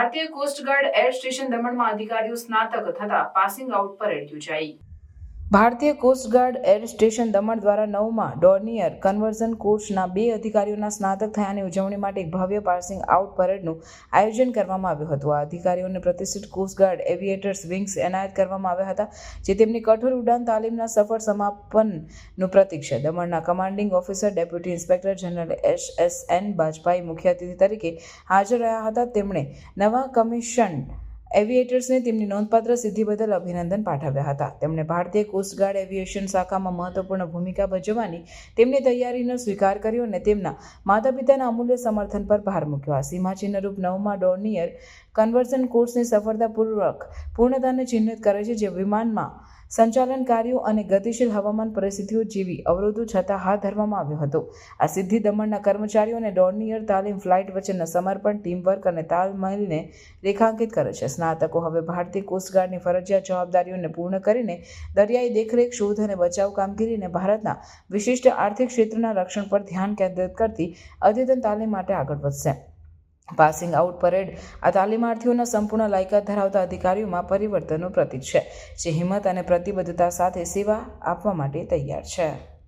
ભારતીય coast guard air station દમણમાં અધિકારીઓ સ્નાતક થતા પાસિંગ આઉટ પરેડ યોજાઈ ભારતીય કોસ્ટગાર્ડ એર સ્ટેશન દમણ દ્વારા નવમાં ડોર્નિયર કન્વર્ઝન કોર્સના બે અધિકારીઓના સ્નાતક થયાની ઉજવણી માટે ભવ્ય પાસિંગ આઉટ પરેડનું આયોજન કરવામાં આવ્યું હતું. આ અધિકારીઓને પ્રતિષ્ઠિત કોસ્ટગાર્ડ એવિએટર્સ વિંગ્સ એનાયત કરવામાં આવ્યા હતા, જે તેમની કઠોર ઉડાન તાલીમના સફળ સમાપનનું પ્રતીક છે. દમણના commanding officer deputy inspector general S S N Bajpai મુખ્ય અતિથિ તરીકે હાજર રહ્યા હતા. તેમણે નવા કમિશન એવિએટર્સને તેમની નોંધપાત્ર સિદ્ધિ બદલ અભિનંદન પાઠવ્યા હતા. તેમણે ભારતીય કોસ્ટગાર્ડ એવિએશન શાખામાં મહત્વપૂર્ણ ભૂમિકા ભજવવાની તેમની તૈયારીનો સ્વીકાર કર્યો અને તેમના માતા પિતાના અમૂલ્ય સમર્થન પર ભાર મૂક્યો. આ સીમાચિહ્નરૂપ નવમાં ડોર્નિયર કન્વર્ઝન કોર્સની સફળતાપૂર્વક પૂર્ણતાને ચિહ્નિત કરે છે, જે વિમાનમાં સંચાલન કાર્યો અને ગતિશીલ હવામાન પરિસ્થિતિઓ જેવી અવરોધો છતાં હાથ ધરવામાં આવ્યો હતો. આ સિદ્ધિ દમણના કર્મચારીઓ અને ડોર્નિયર તાલીમ ફ્લાઇટ વચ્ચેના સમર્પણ, ટીમવર્ક અને તાલમેલને રેખાંકિત કરે છે. સ્નાતકો હવે ભારતીય કોસ્ટગાર્ડની ફરજિયાત જવાબદારીઓને પૂર્ણ કરીને દરિયાઈ દેખરેખ, શોધ અને બચાવ કામગીરીને ભારતના વિશિષ્ટ આર્થિક ક્ષેત્રના રક્ષણ પર ધ્યાન કેન્દ્રિત કરતી અદ્યતન તાલીમ માટે આગળ વધશે. પાસિંગ આઉટ પરેડ આ તાલીમાર્થીઓના સંપૂર્ણ લાયકાત ધરાવતા અધિકારીઓમાં પરિવર્તનનું પ્રતીક છે. જે હિંમત અને પ્રતિબદ્ધતા સાથે સેવા આપવા માટે તૈયાર છે.